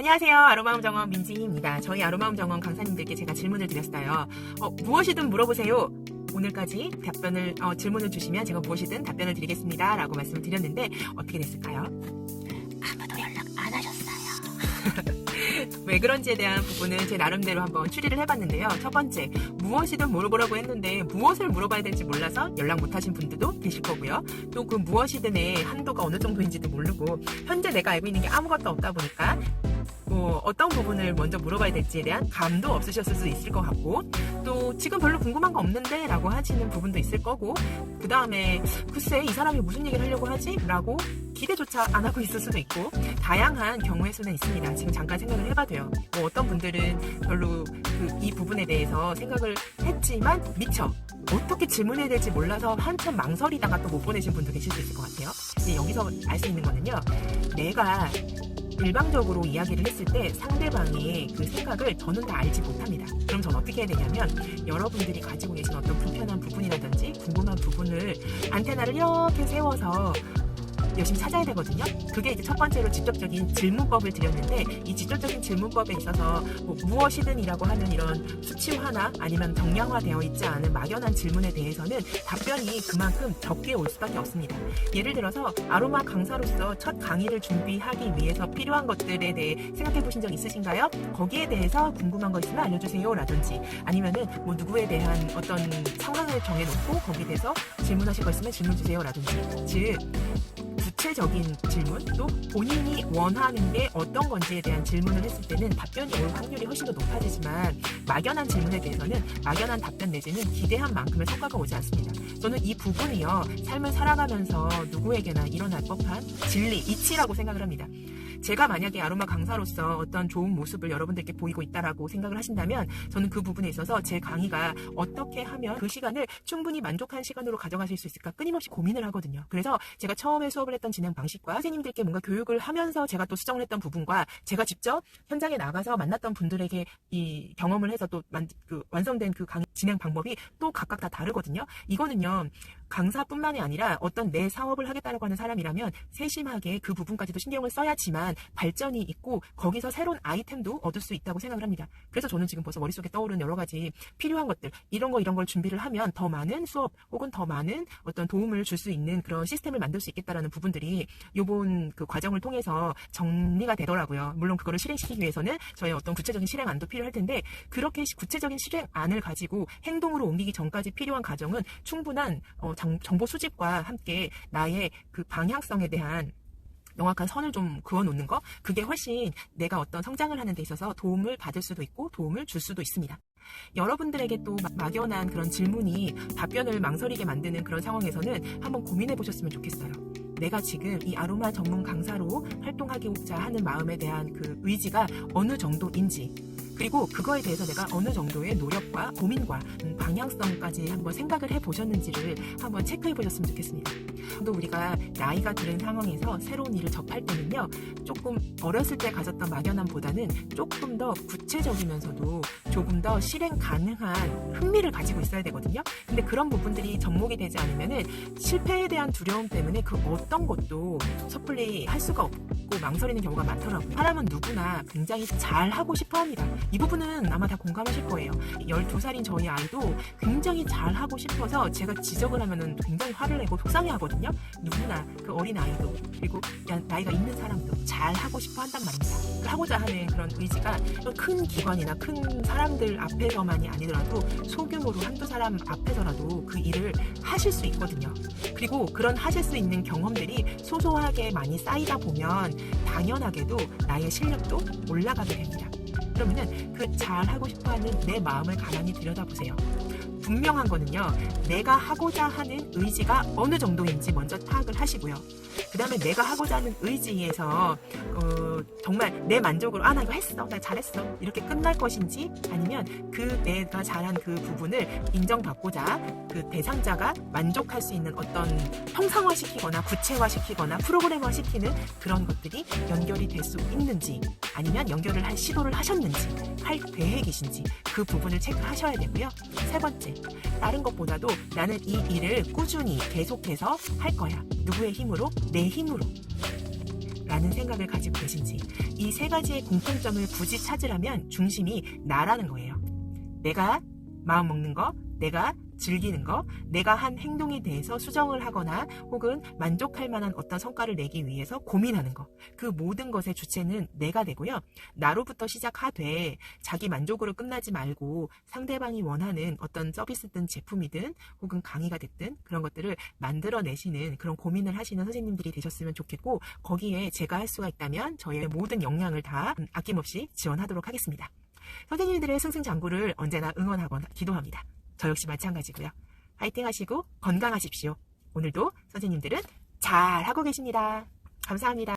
안녕하세요. 아로마음 정원 민지입니다. 저희 아로마음 정원 강사님들께 제가 질문을 드렸어요. 어, 무엇이든 물어보세요. 오늘까지 답변을 어, 질문을 주시면 제가 무엇이든 답변을 드리겠습니다. 라고 말씀을 드렸는데 어떻게 됐을까요? 아무도 연락 안 하셨어요. 왜 그런지에 대한 부분은 제 나름대로 한번 추리를 해봤는데요. 첫 번째, 무엇이든 물어보라고 했는데 무엇을 물어봐야 될지 몰라서 연락 못하신 분들도 계실 거고요. 또 그 무엇이든의 한도가 어느 정도인지도 모르고 현재 내가 알고 있는 게 아무것도 없다 보니까 뭐 어떤 부분을 먼저 물어봐야 될지에 대한 감도 없으셨을 수 있을 것 같고 또 지금 별로 궁금한 거 없는데 라고 하시는 부분도 있을 거고 그 다음에 글쎄 이 사람이 무슨 얘기를 하려고 하지? 라고 기대조차 안 하고 있을 수도 있고 다양한 경우의 수는 있습니다. 지금 잠깐 생각을 해봐도요. 뭐 어떤 분들은 별로 그 이 부분에 대해서 생각을 했지만 미처 어떻게 질문해야 될지 몰라서 한참 망설이다가 또 못 보내신 분도 계실 수 있을 것 같아요. 근데 여기서 알 수 있는 거는요. 내가 일방적으로 이야기를 했을 때 상대방의 그 생각을 저는 다 알지 못합니다. 그럼 전 어떻게 해야 되냐면 여러분들이 가지고 계신 어떤 불편한 부분이라든지 궁금한 부분을 안테나를 이렇게 세워서 열심히 찾아야 되거든요. 그게 이제 첫 번째로 직접적인 질문법을 드렸는데 이 직접적인 질문법에 있어서 뭐 무엇이든이라고 하는 이런 수치화나 아니면 정량화되어 있지 않은 막연한 질문에 대해서는 답변이 그만큼 적게 올 수밖에 없습니다. 예를 들어서 아로마 강사로서 첫 강의를 준비하기 위해서 필요한 것들에 대해 생각해 보신 적 있으신가요? 거기에 대해서 궁금한 거 있으면 알려주세요 라든지 아니면은 뭐 누구에 대한 어떤 상황을 정해놓고 거기에 대해서 질문하실 거 있으면 질문 주세요 라든지 즉 구체적인 질문 또 본인이 원하는 게 어떤 건지에 대한 질문을 했을 때는 답변이 올 확률이 훨씬 더 높아지지만 막연한 질문에 대해서는 막연한 답변 내지는 기대한 만큼의 성과가 오지 않습니다. 저는 이 부분이요 삶을 살아가면서 누구에게나 일어날 법한 진리 이치라고 생각을 합니다. 제가 만약에 아로마 강사로서 어떤 좋은 모습을 여러분들께 보이고 있다라고 생각을 하신다면 저는 그 부분에 있어서 제 강의가 어떻게 하면 그 시간을 충분히 만족한 시간으로 가져가실 수 있을까 끊임없이 고민을 하거든요. 그래서 제가 처음에 수업을 했던 진행 방식과 선생님들께 뭔가 교육을 하면서 제가 또 수정을 했던 부분과 제가 직접 현장에 나가서 만났던 분들에게 이 경험을 해서 또 만, 그 완성된 그 강의 진행 방법이 또 각각 다 다르거든요. 이거는요. 강사뿐만이 아니라 어떤 내 사업을 하겠다라고 하는 사람이라면 세심하게 그 부분까지도 신경을 써야지만 발전이 있고 거기서 새로운 아이템도 얻을 수 있다고 생각을 합니다. 그래서 저는 지금 벌써 머릿속에 떠오르는 여러 가지 필요한 것들 이런 거 이런 걸 준비를 하면 더 많은 수업 혹은 더 많은 어떤 도움을 줄 수 있는 그런 시스템을 만들 수 있겠다라는 부분들이 요번 그 과정을 통해서 정리가 되더라고요. 물론 그거를 실행시키기 위해서는 저의 어떤 구체적인 실행안도 필요할 텐데 그렇게 시- 구체적인 실행안을 가지고 행동으로 옮기기 전까지 필요한 과정은 충분한 어, 정, 정보 수집과 함께 나의 그 방향성에 대한 명확한 선을 좀 그어 놓는 거 그게 훨씬 내가 어떤 성장을 하는 데 있어서 도움을 받을 수도 있고 도움을 줄 수도 있습니다. 여러분들에게 또 마- 막연한 그런 질문이 답변을 망설이게 만드는 그런 상황에서는 한번 고민해 보셨으면 좋겠어요. 내가 지금 이 아로마 전문 강사로 활동하고자 하는 마음에 대한 그 의지가 어느 정도인지 그리고 그거에 대해서 내가 어느 정도의 노력과 고민과 음, 방향성까지 한번 생각을 해 보셨는지를 한번 체크해 보셨으면 좋겠습니다. 또 우리가 나이가 들은 상황에서 새로운 일을 접할 때는요, 조금 어렸을 때 가졌던 막연함보다는 조금 더 구체적이면서도 조금 더 실행 가능한 흥미를 가지고 있어야 되거든요. 근데 그런 부분들이 접목이 되지 않으면은 실패에 대한 두려움 때문에 그 어떤 것도 섣불리 할 수가 없고 망설이는 경우가 많더라고요. 사람은 누구나 굉장히 잘 하고 싶어 합니다. 이 부분은 아마 다 공감하실 거예요. 12살인 저희 아이도 굉장히 잘 하고 싶어서 제가 지적을 하면은 굉장히 화를 내고 속상해 하거든요. 누구나 그 어린 아이도 그리고 야- 나이가 있는 사람도 잘 하고 싶어 한단 말입니다. 그 하고자 하는 그런 의지가 큰 기관이나 큰 사람들 앞에서만이 아니더라도 소규모로 한두 사람 앞에서라도 그 일을 하실 수 있거든요. 그리고 그런 하실 수 있는 경험들이 소소하게 많이 쌓이다 보면 당연하게도 나의 실력도 올라가게 됩니다. 그러면은 그 잘하고 싶어 하는 내 마음을 가만히 들여다보세요. 분명한 거는요, 내가 하고자 하는 의지가 어느 정도인지 먼저 파악을 하시고요. 그 다음에 내가 하고자 하는 의지에서, 어, 정말 내 만족으로, 아, 나 이거 했어. 나 잘했어. 이렇게 끝날 것인지, 아니면 그 내가 잘한 그 부분을 인정받고자 그 대상자가 만족할 수 있는 어떤 형상화시키거나 구체화시키거나 프로그램화 시키는 그런 것들이 연결이 될 수 있는지, 아니면 연결을 할 시도를 하셨는지, 할 계획이신지, 그 부분을 체크하셔야 되고요. 세 번째, 다른 것보다도 나는 이 일을 꾸준히 계속해서 할 거야. 누구의 힘으로? 내 힘으로. 라는 생각을 가지고 계신지 이 세 가지의 공통점을 굳이 찾으라면 중심이 나라는 거예요. 내가 마음 먹는 거, 내가 즐기는 거, 내가 한 행동에 대해서 수정을 하거나 혹은 만족할 만한 어떤 성과를 내기 위해서 고민하는 거. 그 모든 것의 주체는 내가 되고요. 나로부터 시작하되 자기 만족으로 끝나지 말고 상대방이 원하는 어떤 서비스든 제품이든 혹은 강의가 됐든 그런 것들을 만들어내시는 그런 고민을 하시는 선생님들이 되셨으면 좋겠고 거기에 제가 할 수가 있다면 저의 모든 역량을 다 아낌없이 지원하도록 하겠습니다. 선생님들의 승승장구를 언제나 응원하거나 기도합니다. 저 역시 마찬가지고요. 화이팅 하시고 건강하십시오. 오늘도 선생님들은 잘 하고 계십니다. 감사합니다.